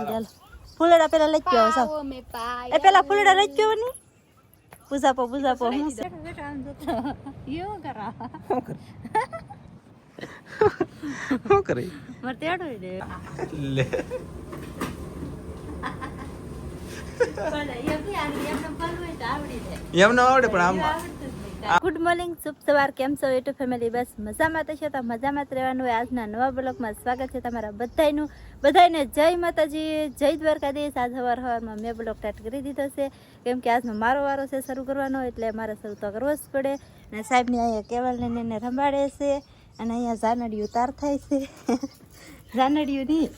જલ્દી ફૂલડા પેલા લઈ ગયો સાવ એ પેલા ફૂલડા લઈ ગયો ની પૂજાપો પૂજાપો હું છે એવું કરા હું કરે મારે તેડું દે લે એમ ન આવડે પણ આમ ગુડ મોર્નિંગ, શુભ સવાર, કેમ છો યુટ્યુબ ફેમિલી? બસ મજામાં તો છે, તો મજામાં જ રહેવાનું આજના નવા બ્લોગમાં સ્વાગત છે તમારા બધાનું બધાયને જય માતાજી, જય દ્વારકાધીશ. આજ સવાર સવારમાં મેં બ્લોગ સ્ટાર્ટ કરી દીધો છે. કેમ કે આજનો મારો વારો છે શરૂ કરવાનો, એટલે મારે શરૂ તો કરવો જ પડે. અને સાહેબને અહીંયા કેવલને એને રંભાડે છે. અને અહીંયા ઝાનડિયું તાર થાય છે. ઝાનડિયુંની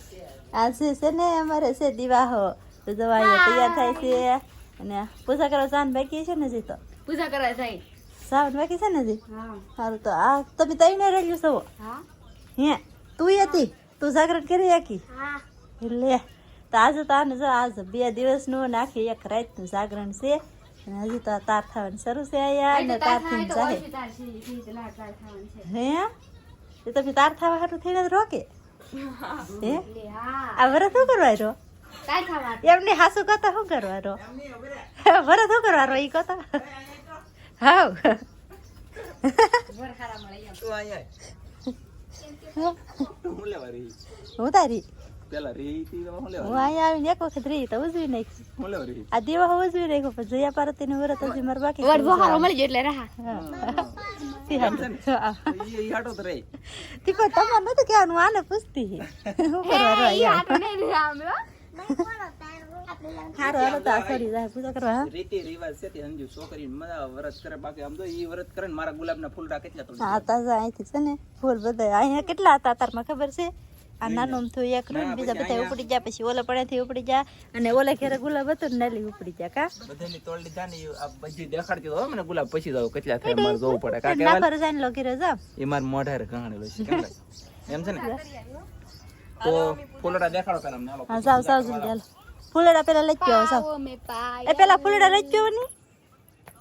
આજે છે ને, અમારે છે દિવાહો. તો જવા અહીંયા તૈયાર થાય છે. અને પૂજા કરવા જાન બાકી છે ને જીતો પૂજા કરવા જાય. સાવન બાકી છે ને હજી? સારું તો આ તમે તઈને રહેલું છો હા. હે તું હતી? તું જાગરણ કરી આખી? એટલે લે તો આજે તો આને જો આજ બે દિવસનું નાખી એક રાતનું જાગરણ છે. અને હજી તો તાર થવાનું શરૂ છે અહીંયા અને તાર થઈ જાય હે? એ તમે તાર થવા હાટું થઈને રોકે? હે. આ વરસ શું કરવા રહ્યો એમને હાસુ કહેતા શું કરવા રહ્યો વરસ શું કરવા રહ્યો એ કહેતા હાવ તું અહીંયા હું તારી? પેલા રહી હતી તો હું લેવા હું અહીંયા આવીને એક વખત રહી તો ઉજવી નાખી હું લેવા રહી આ દેવા ઉજવી નાખ્યો પણ જયા પાર્વતી નું વ્રત હજી મારે બાકી વડ બહાર મળી ગયો એટલે રહા. ઈ ઈ હાટો તો રહી. તી કોઈ તમારે નતું કેવાનું આને પૂછતી હું. કરવા રહ્યો હારો તો આ જાય પૂજા કરવા રીતિ રિવાજ છે તે સમજુ છોકરી મજા વરત કરે બાકી આમ તો ઈ વરત કરે ને મારા ગુલાબના ફૂલડા કેટલા તોડી હા તાજા અહીંથી છે ને ફૂલ બધા અહીંયા કેટલા હતા તારમાં ખબર છે? આ નાનું થયું એક રૂમ બીજા બધા ઉપડી ગયા પછી ઓલા પડેથી ઉપડી ગયા અને ઓલે ઘેરે ગુલાબ હતું ને નલી ઉપડી ગયા કા? બધાની તોડ લીધા ને આ બધી દેખાડતી હોય મને ગુલાબ પછી જાવ કેટલા થાય મારે જોવું પડે. કા ના? કેવાલ જાય ને લો ઘેરે જાવ એ માર મોઢારે ઘાણેલો છે એમ છે ને? તો ફૂલડા દેખાડો પેલા અમને હાલો. હા જાવ જાવ જલ્દી હાલો ફૂલડા પેલા લઈ ગયો સાવ એ પેલા ફૂલડા લઈ ગયો ની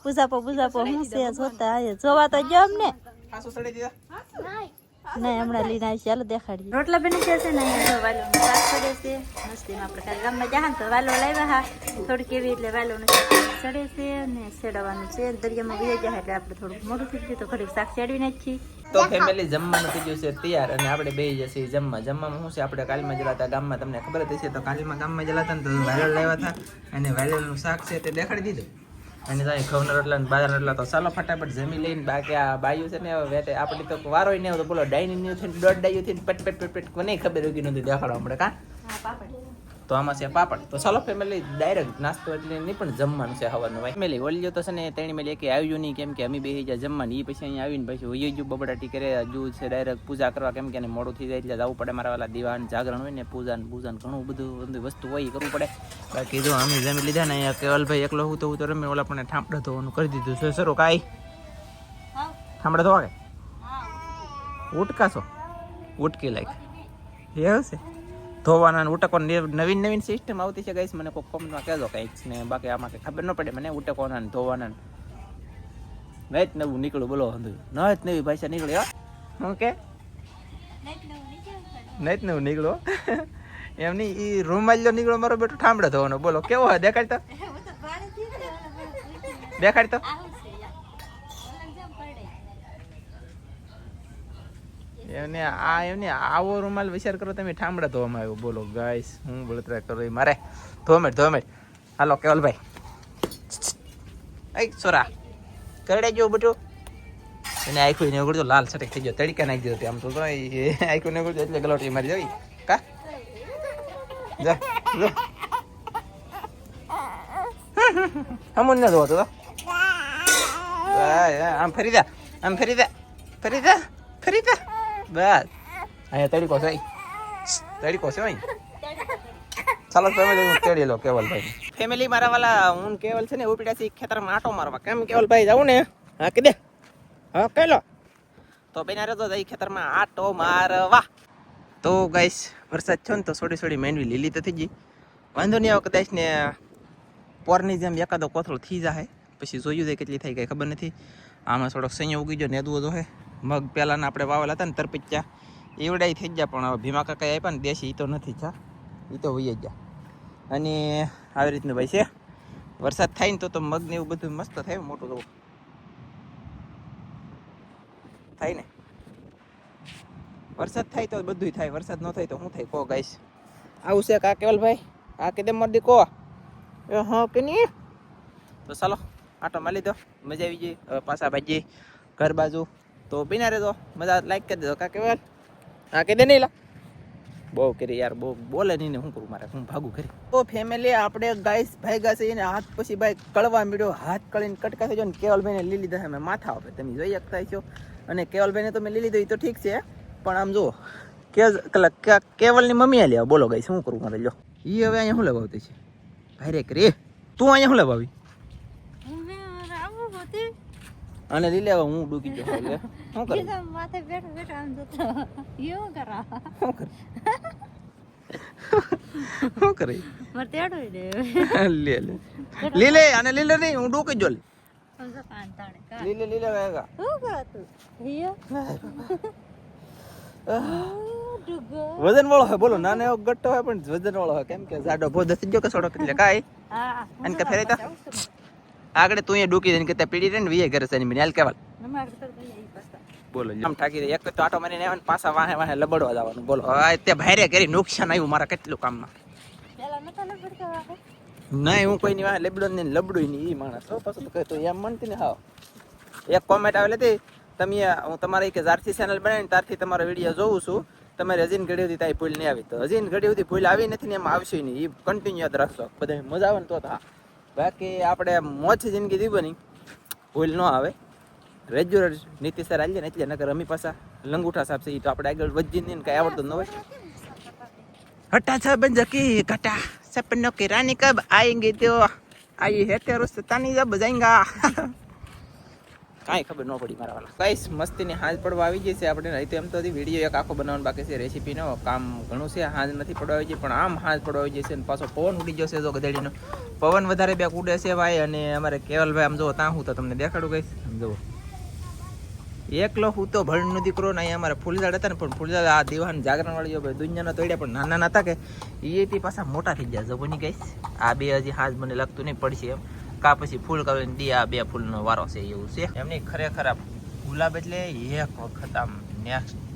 પૂજાપો પૂજાપો હું છે જોતા આયે જોવા તો ગયો અમને હાસુ સડી દીધા નહીં હમણાં લીધા ચાલો દેખાડી રોટલા બની જશે ને અહીંયા વાલો સાફ ચડે છે. મસ્તીમાં આપણે કાલે ગામમાં જા તો વાલો લાવ્યા હા. થોડીક એવી એટલે વાલોનું ચડે છે અને સેડવાનું છે. દરિયામાં ગયા જાય એટલે આપણે થોડુંક મોડું થઈ ગયું તો ઘડીક શાક ચડવી નાખી તો ફેમિલી જમવાનું થઈ ગયું છે તૈયાર અને આપણે બે જશે જમવા. જમવામાં શું છે? આપણે કાલમાં જલા હતા ગામમાં. તમને ખબર જ હશે તો કાલમાં ગામમાં જલા હતા ને તો વાયરલ લાવ્યા હતા. અને વાયરલનું શાક છે તે દેખાડી દીધું. અને ત્યાં ઘઉંના રોટલા ને બાજરા રોટલા તો ચાલો ફટાફટ જમી લઈને બાકી આ બાયું છે ને વેટે આપણી તો વારો નહીં આવતો. બોલો ડાઈનિંગ થઈને દોઢ ડાયું થઈને પટ પટ પટ પટ, કોને ખબર ઉગી નથી દેખાડવા મળે, કા? તો આમાં છે પાપડ. તો ચાલો ફેમિલી ડાયરેક્ટ નાસ્તો એટલે નહીં પણ જમવાનું છે હવાનું ભાઈ. ફેમિલી ઓલિયો તો છે ને તેણી મેલી કે આવ્યું નહીં કેમ કે અમે બે જ્યાં જમવાની એ પછી અહીંયા આવીને પછી હોઈ જો બબડાટી કરે હજુ છે ડાયરેક્ટ પૂજા કરવા કેમ કે એને મોડું થઈ જાય એટલે જવું પડે મારા વાલા દીવાન જાગરણ હોય ને પૂજાન પૂજાન ઘણું બધું બધી વસ્તુ હોય એ કરવું પડે. બાકી જો અમે જમી લીધા ને અહીંયા કેવલભાઈ એકલો હું તો હું તો રમે ઓલા પણ ઠામડા ધોવાનું કરી દીધું છે. સરો કાંઈ? ઠામડા ધોવા કે ઉટકાશો? ઉટકી લાઈક એવું છે? ધોવાના અને ઉટકવાની. નવીન નવીન સિસ્ટમ આવતી છે ગઈશ મને કોઈ કોમેન્ટમાં કહેજો કંઈક ને બાકી આમાં કંઈ ખબર ન પડે. મને ઉટકોના ધોવાના ને. જ નવું નીકળ્યું બોલો હંધુ નહીં. જ નવી ભાષા નીકળી હું. કે? નહીં જ નવું નીકળો એમ નહીં એ રૂમાલ્યો નીકળો મારો બેટો ઠામડો ધોવાનો. બોલો કેવો હોય? દેખાડ તો દેખાડ તો એમને આ એમને આવો રૂમાલ વિચાર કરો, તમે ઠામડા ધોવામાં આવ્યો. બોલો, ગાઈસ, હું બળતરા કરો એ મારે ધોમેટ ધોમેટ હાલો કેવલભાઈ એ સોરા. કરડે જો બટો. એને આખું ને ઉગડજો લાલ સટક થઈ ગયો. તડકા નાખી દીધો આમ તો તો આખું ને ઉગડજો એટલે ગલોટી મારી જવી કા? જા જા. હમું ન તો. આમ ફરી દે આમ ફરી દે ફરી દે ફરી જા. બસ અહીંયા તડીકો છે તડીકો છે અહીં ચાલો ફેમિલી તેડી લો કેવલભાઈ ફેમિલી મારા વાલા હું કેવલ છે ને ઉપડ્યા છે ખેતરમાં આટો મારવા કેમ કેવલભાઈ જાઉં ને હા કીધે હા કહી લો તો બેના રહેતો જઈ ખેતરમાં આટો મારવા તો ગાઈસ વરસાદ થયો ને તો સોડી સોડી મેંડવી લીલી તો થઈ ગઈ વાંધો નહીં આવે કદાચ ને પોરની જેમ એકાદો કોથળો થઈ જાય પછી જોયું જાય કેટલી થઈ ગઈ ખબર નથી આમાં થોડોક સૈયો ઉગી ગયો નેદવો તો હે મગ પહેલાંના આપણે વાવેલા હતા ને તરપિચ્યા એવડાય થઈ ગયા પણ હવે ભીમા કાકા આપ્યા ને દેશી એ તો નથી છા એ તો વહી ગયા. અને આવી રીતનું ભાઈ છે. વરસાદ થાય ને તો તો મગ એવું બધું મસ્ત થાય મોટું તો. થાય ને. વરસાદ થાય તો બધું થાય, વરસાદ ન થાય તો શું થાય? કહો ગાઈશ આવું છે કા કેવલભાઈ? આ કે મરદી કહો એ હા કે નહીં તો ચાલો, આટો મારી દો. મજા આવી ગઈ. હવે પાછા ભાજી ઘર બાજુ. તો બિના રહેજો. મજા લાઈક કરી દેજો. કા કેવલ હા કે દે નહીં લા બહુ કરી યાર, બહુ બોલે નહીં ને શું કરું મારે? હું ભાગું કરી તો ફેમિલી આપણે ગાઈસ ભાઈ છે એને હાથ પછી ભાઈ કળવા મળ્યો હાથ કળીને કટકા થઈ ગયો ને કેવલભાઈને લઈ લીધા અમે માથા આપે તમે જોઈ શકતા છો અને કેવલભાઈને તો મેં લઈ લીધો, એ તો ઠીક છે. પણ આમ જુઓ, કે કેવલની મમ્મી લે બોલો ગાઈસ શું કરું મારે? લ્યો. એ હવે અહીંયા શું લગાવતી છે? ભાઈ રે કરી તું અહીંયા શું લગાવી આવું હોતી અને લઈ લેવા હું ડૂકી ગયો એટલે શું કરે? માથે બેઠો બેઠો આમ જોતો. યો કરા? શું કરું? મર તેડો લે લે. લે લીલે અને લીલે નહીં હું ડૂકી જો લે લીલે લીલે વેગા શું કરા તું? હિયો વજન વાળો હોય બોલો નાનો એવો ગટ્ટો હોય પણ વજન વાળો હોય. કેમ કે જાડો ભોધ થઈ ગયો કે સોડો એટલે કાંઈ? અને કે ફેરાય તા? આગળ તું અહીંયા ડૂકી દઈને કે પીડી રે ને વીએ ઘરે સની મને હાલ કેવાલ બોલો આમ ઠાકી દે એક તો આટો મારીને આવે પાછા વાહે વાહે લબડવા જવાનું બોલો. હવે તે ભાઈરે કરી નુકસાન આવ્યું મારા કેટલું કામમાં. પેલા નતા લગડતા નહીં હું કોઈની વાહે લબડો ને લબડું નહીં એ માણસ. તો પાછું તો એમ મનતી ને હાવ. એક કોમેન્ટ આવેલી હતી તમે હું તમારી કે જારથી ચેનલ બનાવીને ત્યારથી તમારો વીડિયો જોઉં છું. તમારે હજીન ઘડી સુધી ત્યાં ભૂલ નહીં આવી. તો હજીન ઘડી સુધી ભૂલ આવી નથી ને એમ આવશે નહીં. એ કન્ટિન્યુ યાદ રાખશો બધા મજા આવે ને તો તો હા. બાકી આપણે મોજ જિંદગી જીવવાની. ભૂલ ન આવે. રેગ્યુલર નીતિ સર આવીએ ને એટલે નકર રમી પાછા લંગૂઠા સાહેબ છે એ તો આપણે આગળ વધી ને કઈ આવડતું ન હોય. હટા સાહેબ જકી, ઘટા. સપનો કે રાની કબ આએંગે તો આઈ હેતે રુસ્તા ની જબ જાયેંગા. કાંઈ ખબર ન પડી મારા વાળા ગાઈસ, મસ્તીની હાજ પડવા આવી જશે આપણે. નહીં તો એમ તો હતી વીડિયો એક આખો બનાવવાનો બાકી છે રેસીપીનો કામ ઘણું છે, હાજ નથી પડવા જાય પણ આમ હાજ પડવા જશે અને પાછો પવન ઉડી જશે જો ગધેડીનો. પવન વધારે બે ઉડે છે ભાઈ, અને અમારે કેવલભાઈ, આમ જો, ત્યાં હું તો તમને દેખાડું કહીશ આમ જુઓ એકલો હું તો ભણનો દીકરો ને અહીંયા અમારે ફૂલઝાડ હતા ને, પણ ફૂલઝાડ આ દિવાન જાગરણ વાળી દુનિયાના તોડ્યા, પણ નાના હતા કે. એ થી પાછા મોટા થઈ ગયા જબોની ગઈશ આ બે હજી હાજ મને લાગતું નહીં પડશે એમ. કા પછી ફૂલ કરીને દી આ બે ફૂલનો વારો છે એવું છે. એમની ખરેખર ગુલાબ એટલે એક વખત આમ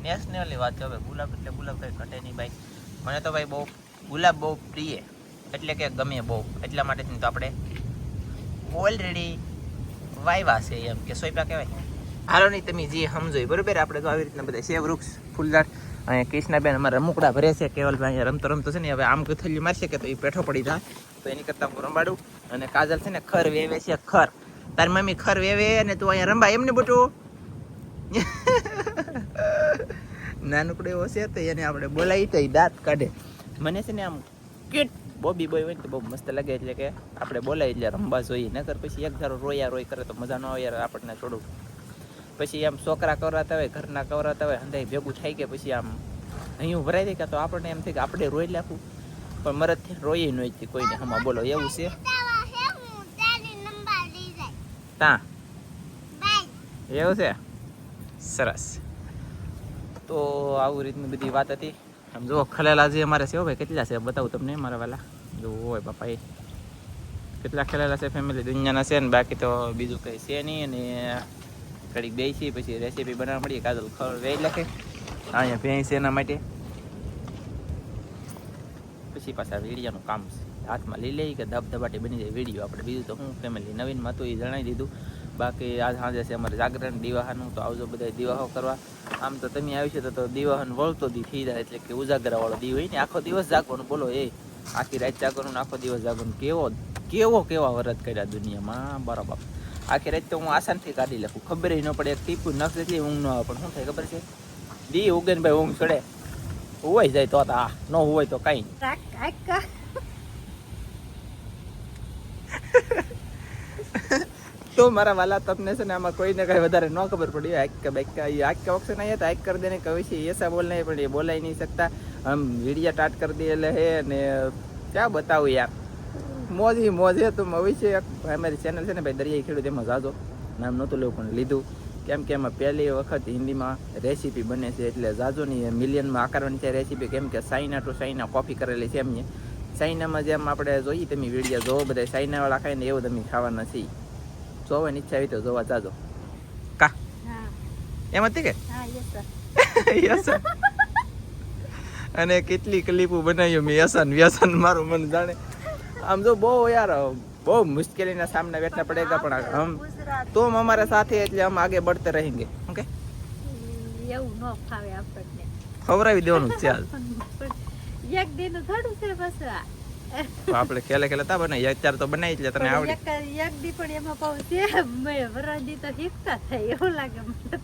નેશનલની વાત છે. હવે ગુલાબ એટલે ગુલાબ કઈ ઘટે નહીં ભાઈ. મને તો ભાઈ બહુ ગુલાબ બહુ પ્રિય. એટલે કે ગમે બહુ. એટલા માટે તો આપણે ઓલરેડી વાયવા છે એમ કે સોયપા કહેવાય. હાલો નહીં, તમે જે સમજો બરાબર? આપણે તો આવી રીતના બધા છે વૃક્ષ, ફૂલદાર અહીંયા કૃષ્ણાબેન અમારા રમકડા ભરે છે. કેવલભાઈ રમતો રમતો છે ને, હવે આમ કથલ્યું મારશે કે તો એ પેઠો પડી જાય. તો એની કરતાં હું રંબાડું અને કાજલ છે ને ખર વેવે છે, ખર. તારી મમ્મી ખર વેવે અને તું અહીંયા રંભા એમને બોટું. નાનકડો એવો છે તો એને આપણે બોલાવી તો દાંત કાઢે. મને છે ને આમ ક્યુટ બોબી બોય હોય ને તો બહુ મસ્ત લાગે એટલે કે આપણે બોલાવી એટલે રમવા જોઈએ. નકર પછી એક ધારો રોયા રોય કરે તો મજા ન આવે યાર આપણને થોડું પછી આમ છોકરા કવરાતા હોય, ઘરના કવરાતા હોય હંધાઈ ભેગું થાય કે પછી આમ અહીં ભરાઈ દે કે તો આપણને એમ થાય કે આપણે રોઈ લાખું પણ મરદથી રોઈ ન હોય કોઈને હમણાં બોલો, એવું છે? તા? એવું છે? સરસ. તો આવું રીતની બધી વાત હતી. આમ જુઓ ખલેલા જે અમારે છે ભાઈ કેટલા છે? બતાવું તમને મારા વાલા. જો હોય બાપા એ. કેટલા ખલેલા છે ફેમિલી દુનિયાના છે ને બાકી તો બીજું કંઈ છે નહીં. અને ઘડીક બેસી પછી રેસીપી બનાવવા મળીએ કાજલ ખર વેઈ લખે. અહીંયા ભેંસ એના માટે. પછી પાછા વીડિયાનું કામ છે. હાથમાં લઈ લઈ કે ધબધબાટી બની જાય વીડિયો આપણે બીજું તો હું ફેમિલી નવીનમાં તો એ જણાવી દીધું. બાકી આજ સાંજે છે અમારે જાગરણ દિવાહાનું, તો આવજો બધા દિવાહો કરવા. આમ તો તમે આવી છે તો દિવાહન વળતો દી થઈ જાય, એટલે કે ઉજાગરાવાળો દી હોય ને, આખો દિવસ જાગવાનું. બોલો, એ આખી રાત જાગવાનું, આખો દિવસ જાગવાનું. કેવો કેવો, કેવા વરત કર્યા દુનિયામાં, બરાબર. આખી રાત તો હું આસાનથી કાઢી લખું. ખબર ન પડે, એક ટીપું નખ જેટલી ઊંઘ ન આવે, પણ શું થાય ખબર છે? દી ઉગે ભાઈ ઊંઘ ચડે. હોય જાય તો આ, ન હોય તો કાંઈ નહીં. રાખ આકા તો મારા વાલા તમને છે ને આમાં કોઈને કાંઈ વધારે ન ખબર પડી. હેક કે બેક હેક કે ઓપ્શન નહીં તો હેક કરી દેને કહ્યું છે એસા બોલ નહીં પણ એ બોલાઈ નહીં શકતા. આમ વિડિયા ટાટ કરી દે એટલે હે અને ક્યાં બતાવું યાર. મોજ હી મોજ હે, તું હવે છે અમારી ચેનલ છે ને ભાઈ દરિયા ખેડૂત, એમાં જાજો. નામ નહોતું લેવું, પણ લીધું. કેમ કે એમાં પહેલી વખત હિન્દીમાં રેસીપી બને છે, એટલે જાજો નહીં મિલિયનમાં આકારવાની છે રેસીપી કેમ કે સાઇના ટુ સાઇના કોપી કરેલી છે એમને. સાઇનામાં જેમ આપણે જોઈએ તેમની વીડિયો જોવો બધા ચાઇનાવાળા ખાઈને એવું તમે ખાવા નથી જોવાની ઈચ્છા આવી તો જોવા જાજો. કા? એમ હતી કે? અને કેટલી ક્લિપો બનાવી મેં વ્યસન વ્યસન મારું મન જાણે. આમ જો બહુ યાર બહુ મુશ્કેલીના સામના બેઠના પડેગા પણ આમ તો અમારા સાથે એટલે આમ આગળ બઢતે રહેંગે ઓકે? એવું ન ફાવે આપણને. ખવરાવી દેવાનું છે એક દિન થોડું છે બસ તો આપણે ખેલે ખેલે તા બનાવી અત્યારે તો બનાવી એટલે તને આવડે. એક દી પણ એમાં પાઉં છે. મેં વરદી તો શીખતા થાય એવું લાગે મને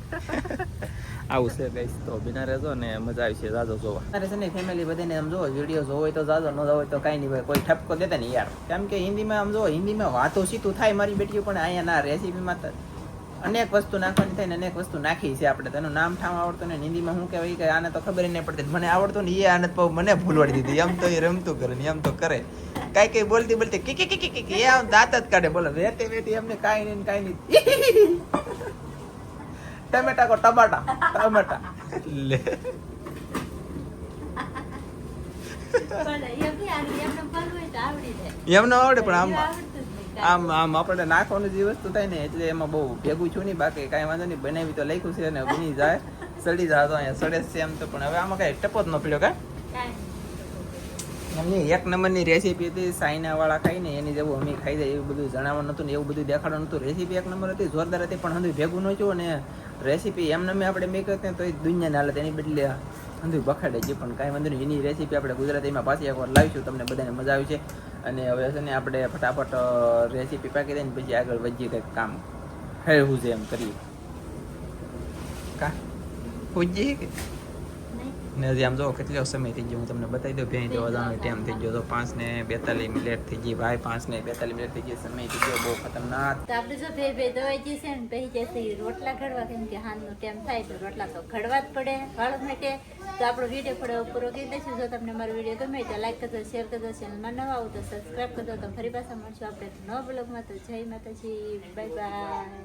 આવું છે ગાઈસ તો બિના રહેજો ને મજા આવી છે જાજો જોવા. અરે છે ને ફેમિલી બધાને આમ જો વીડિયો જોવો હોય તો જાજો ન જોવો હોય તો કાંઈ નહીં ભાઈ કોઈ ઠપકો દેતા નહીં યાર. કેમ કે હિન્દીમાં આમ જો હિન્દીમાં વાતો સીતું થાય મારી બેટીઓ પણ અહીંયા ના રેસીપીમાં તો અનેક વસ્તુ નાખવાની થાય અનેક વસ્તુ નાખી છે આપણે. તેનું નામ ઠામ આવડતું ને હિન્દીમાં શું કહેવાય? કે આને તો ખબર નહીં પડતી. મને આવડતું ને એ આને તો મને ભૂલવાડી દીધી. એમ તો એ રમતું કરે ને એમ તો કરે. કાંઈ કઈ બોલતી બોલતી કી કી કી કી કી એ આમ દાંત જ કાઢે. બોલો વેતે વેતે એમને કાંઈ નહીં કાંઈ નહીં. ટમેટા કો ટમાટા. ટમેટા. લે. એમ નહીં, આને એમને કરવું હોય તો આવડી જાય. એમને આવડે પણ આમ આમ આમ આપણે નાખવાનું જે વસ્તુ થાય ને, એટલે એમાં બહુ ભેગું છું નહીં, બાકી કાંઈ વાંધો નહીં, બનાવી તો લખ્યું છે અને બની જાય. સડી જાય તો અહીંયા સડે છે એમ તો, પણ હવે આમાં કાંઈ ટપો જ ન પડ્યો કાંઈ એમની એક નંબરની રેસીપી હતી સાઈના વાળા ખાઈને એની જેવું અમે ખાઈ જાય એવું બધું જણાવવાનું નતું ને એવું બધું દેખાડવાનું નતું. રેસીપી એક નંબર હતી, જોરદાર હતી, પણ હંધું ભેગું ન થયું અને રેસીપી એમ નમે આપણે મેં કરતા તો એ દુનિયાને હાલત, એની બદલે હંધું બખાડે છે, પણ કાંઈ વાંધો નહીં. એની રેસીપી આપણે ગુજરાતીમાં પાછી એકવાર લાવીશું, તમને બધાને મજા આવી છે. અને હવે છે ને આપણે ફટાફટ રેસીપી પાકી દઈને પછી આગળ વધીએ કંઈક કામ. હેવું છે એમ કરીએ. કા? પૂજીએ. ને હજી આમ જો કેટલો સમય થઈ ગયો હું તમને બતાવી દઉં ભેંઈ દેવા જવાનો ટાઈમ થઈ ગયો. તો પાંચ ને બેતાલીસ મિનિટ થઈ ગઈ ભાઈ પાંચ ને બેતાલીસ મિનિટ થઈ ગઈ સમય થઈ ગયો બહુ ખતરનાક. તો આપણે જો ભાઈ ભાઈ દવાઈ જશે ને પછી જશે રોટલા ઘડવા કેમ કે હાનનો ટાઈમ થાય તો રોટલા તો ઘડવા જ પડે હળ માટે તો આપણો વીડિયો પડે પૂરો કરી દઈશું. જો તમને મારો વીડિયો ગમે તો લાઈક કરજો શેર કરજો ચેનલમાં નવા આવો તો સબસ્ક્રાઈબ કરજો. તો ફરી પાછા મળશું આપણે નવા બ્લોગમાં તો જય માતાજી બાય બાય